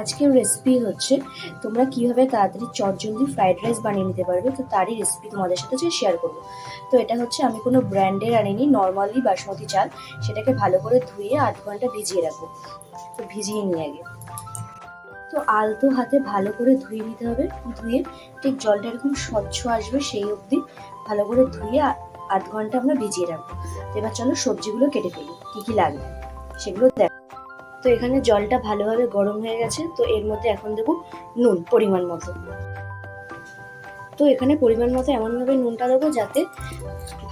আজকের রেসিপি হচ্ছে তোমরা কীভাবে তাড়াতাড়ি চটজলদি ফ্রাইড রাইস বানিয়ে নিতে পারবে, তো তারই রেসিপি তোমাদের সাথে শেয়ার করব। তো এটা হচ্ছে আমি কোনো ব্র্যান্ডের আনিনি নর্মালি বাসমতি চাল, সেটাকে ভালো করে ধুয়ে আধ ঘণ্টা ভিজিয়ে রাখব। তো ভিজিয়ে নিয়ে আগে। তো আলতো হাতে ভালো করে ধুয়ে নিতে হবে, ধুয়ে ঠিক জলটা এরকম স্বচ্ছ আসবে সেই অবধি ভালো করে ধুয়ে আধ ঘণ্টা আমরা ভিজিয়ে রাখব। এবার চলো সবজিগুলো কেটে ফেলি, কী কী লাগবে সেগুলো দেখ তো এখানে জলটা ভালোভাবে গরম হয়ে গেছে, তো এর মধ্যে এখন দেবো নুন, পরিমাণ মতো। তো এখানে পরিমাণ মতো এমনভাবে নুনটা দেবো যাতে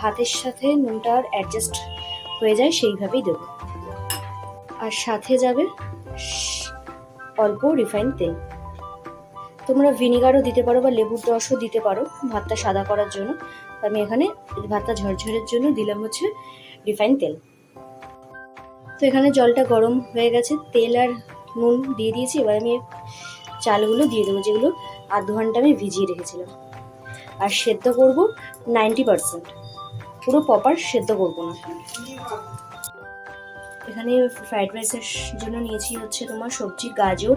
ভাতের সাথে নুনটা আর অ্যাডজাস্ট হয়ে যায়, সেইভাবেই দেবো। আর সাথে যাবে অল্প রিফাইন তেল। তোমরা ভিনিগারও দিতে পারো বা লেবুর রসও দিতে পারো ভাতটা সাদা করার জন্য। আমি এখানে ভাতটা ঝরঝরের জন্য দিলাম হচ্ছে রিফাইন তেল। তো এখানে জলটা গরম হয়ে গেছে, তেল আর নুন দিয়ে দিয়েছি, এবার আমি চালগুলো দিয়ে দেবো, যেগুলো আধ ঘণ্টা আমি ভিজিয়ে রেখেছিলাম। আর সেদ্ধ করব নাইনটি পারসেন্ট পুরো প্রপার সেদ্ধ করব না। এখানে ফ্রাইড রাইসের জন্য নিয়েছি হচ্ছে তোমার সবজি, গাজর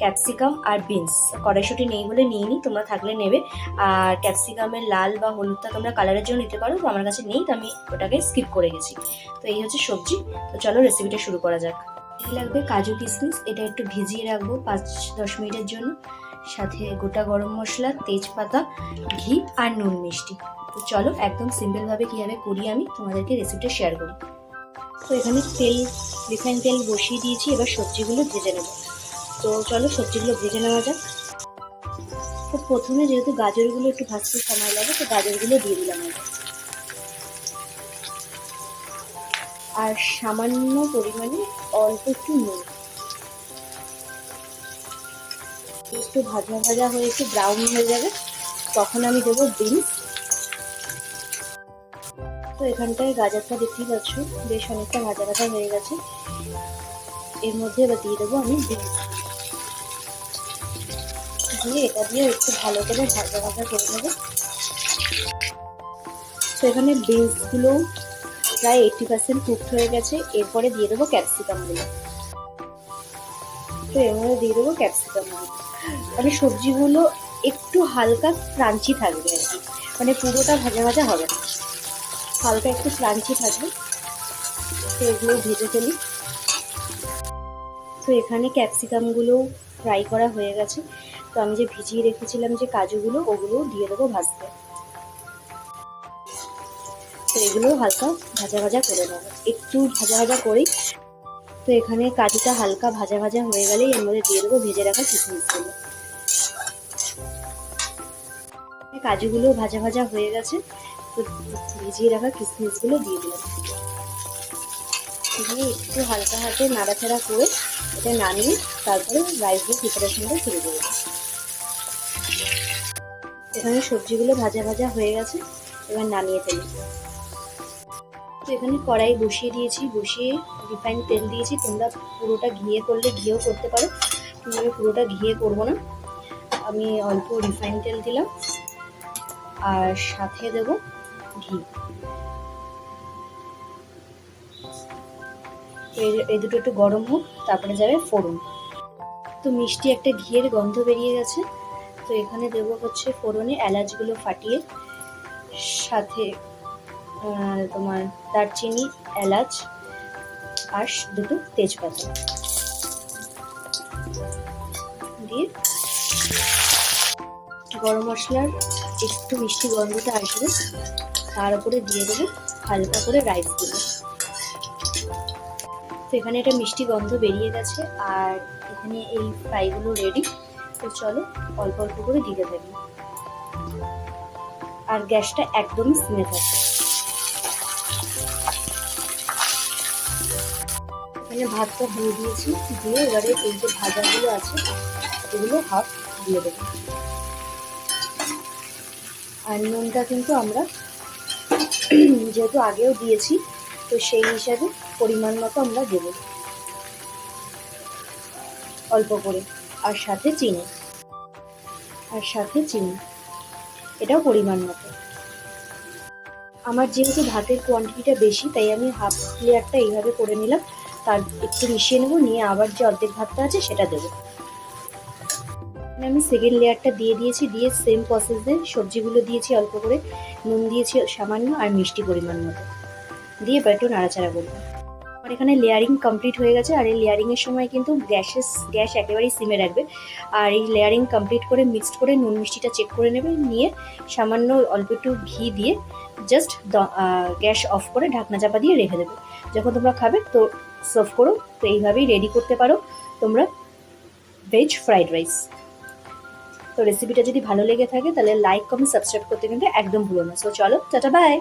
ক্যাপসিকাম আর বিনস কড়াইশুটি নেই বলে নিইনি, তোমরা থাকলে নেবে। আর ক্যাপসিকামের লাল বা হলুদটা তোমরা কালারের জন্য নিতে পারো আমার কাছে নেই, তো আমি ওটাকে স্কিপ করে গেছি। তো এই হচ্ছে সবজি, তো চলো রেসিপিটা শুরু করা যাক। লাগবে? কাজু কিশমিশ এটা একটু ভিজিয়ে রাখব পাঁচ, দশ মিনিটের জন্য। সাথে গোটা গরম মশলা, তেজপাতা, ঘি আর নুন মিষ্টি। তো চলো একদম সিম্পলভাবে কীভাবে করি আমি, তোমাদেরকে রেসিপিটা শেয়ার করি তো এখানে তেল রিফাইন তেল বসিয়ে দিয়েছি, এবার সবজিগুলো ভেজে নেব। তো চলো সবজিগুলো ভেজে নেওয়া যাক। তো প্রথমে যেহেতু গাজরগুলো একটু ভাজতে সময় লাগে, তো গাজরগুলো দিয়ে দিলাম আর সামান্য পরিমাণে অল্প একটু নুন। একটু ভাজা ভাজা হয়ে একটু ব্রাউন হয়ে যাবে, তখন আমি দেবো বিনস তো এখানটায় গাজরটা দেখতেই পাচ্ছ, বেশ অনেকটা ভাজা ভাজা হয়ে গেছে। এর মধ্যে এবার দিয়ে দেবো আমি বিনস দিয়ে এটা দিয়ে একটু ভালো করে ভাজা ভাজা করে নেব। তো এখানে বিনসগুলো প্রায় এইটটি পার্সেন্ট কুকড হয়ে গেছে। এরপরে দিয়ে দেবো ক্যাপসিকামগুলো তো এর মধ্যে দিয়ে দেবো ক্যাপসিকামগুলো মানে সবজিগুলো একটু হালকা ক্রাঞ্চি থাকবে আর কি। মানে পুরোটা ভাজা ভাজা হবে না। হালকা একটু ক্রাঞ্চি থাকবে। তো এগুলো ভেজে ফেলি। তো এখানে ক্যাপসিকামগুলো ফ্রাই করা হয়ে গেছে। তো আমি যে ভিজিয়ে রেখেছিলাম যে কাজুগুলো, ওগুলো দিয়ে দেবো ভাজতে। তো এগুলো হালকা ভাজা ভাজা করে নেব। একটু ভাজা ভাজা করি তো এখানে কাজুটা হালকা ভাজা ভাজা হয়ে গেলেই এর মধ্যে দিয়ে দেবো ভেজে রাখা কিশমিশগুলো কাজুগুলো ভাজা ভাজা হয়ে গেছে। ভিজিয়ে রাখা কিশমিশগুলো দিয়ে দিলাম। দিয়ে একটু হালকা হাতে নাড়াচাড়া করে এটা নামিয়ে তারপরে রাইসের প্রিপারেশনটা শুরু করব। এখানে সবজিগুলো ভাজা ভাজা হয়ে গেছে, এবার নামিয়ে ফেলি। তো এখানে কড়াই বসিয়ে দিয়েছি, বসিয়ে রিফাইন তেল দিয়েছি। তোমরা পুরোটা ঘিয়ে করলে ঘিয়েও করতে পারো, কিন্তু আমি পুরোটা ঘিয়ে করব না। আমি অল্প রিফাইন তেল দিলাম। আর সাথে দেব ঘি এই- দুটো একটু গরম হোক, তারপরে যাবে ফোড়ন। তো মিষ্টি একটা ঘিয়ের গন্ধ বেরিয়ে গেছে। তো এখানে দেবো হচ্ছে ফোড়নে এলাচগুলো ফাটিয়ে, সাথে তোমার দারচিনি, এলাচ, আর দুটো তেজপাতা দিয়ে গরম মশলার একটু মিষ্টি গন্ধটা আসবে। তার উপরে দিয়ে দেবো হালকা করে রাইসগুলো তো এখানে একটা মিষ্টি গন্ধ বেরিয়ে গেছে আর এখানে এই ফ্রাইগুলো রেডি তো চলো অল্প অল্প করে দিতে থাকি। আর গ্যাসটা একদমই সিমে থাকে এখানে ভাতটা দিয়ে দিয়েছি, দিয়ে এবারে এই যে ভাজাগুলো আছে, এগুলো হাফ দিয়ে দেবো। আর নুনটা কিন্তু আমরা যেহেতু আগেও দিয়েছি, তো সেই হিসাবে পরিমাণ মতো আমরা দেবো। অল্প করে, আর সাথে চিনি। আর সাথে চিনি। এটাও পরিমাণ মতো। আমার যেহেতু ভাতের কোয়ান্টিটিটা বেশি, তাই আমি হাফ লেয়ারটা এইভাবে করে নিলাম। তার একটু মিশিয়ে নেব, নিয়ে আবার যে অর্ধেক ভাতটা আছে, সেটা দেবো। আমি সেকেন্ড লেয়ারটা দিয়ে দিয়েছি, দিয়ে সেম প্রসেসে সবজিগুলো দিয়েছি অল্প করে। নুন দিয়েছি সামান্য আর মিষ্টি পরিমাণ মতো। দিয়ে এবার একটু নাড়াচাড়া করব। আমার এখানে লেয়ারিং কমপ্লিট হয়ে গেছে আর এই লেয়ারিংয়ের সময় কিন্তু গ্যাসের, গ্যাস একেবারেই সিমে রাখবে। আর এই লেয়ারিং কমপ্লিট করে মিক্সড করে নুন মিষ্টিটা চেক করে নেবে, নিয়ে সামান্য অল্প একটু ঘি দিয়ে জাস্ট গ্যাস অফ করে ঢাকনা চাপা দিয়ে রেখে দেবে। যখন তোমরা খাবে তো সার্ভ করো। তো এইভাবেই রেডি করতে পারো তোমরা ভেজ ফ্রাইড রাইস তো রেসিপিটা যদি ভালো লেগে থাকে, তাহলে লাইক কমেন্ট সাবস্ক্রাইব করতে কিন্তু একদম ভুলো না। সো চলো, টাটা বাই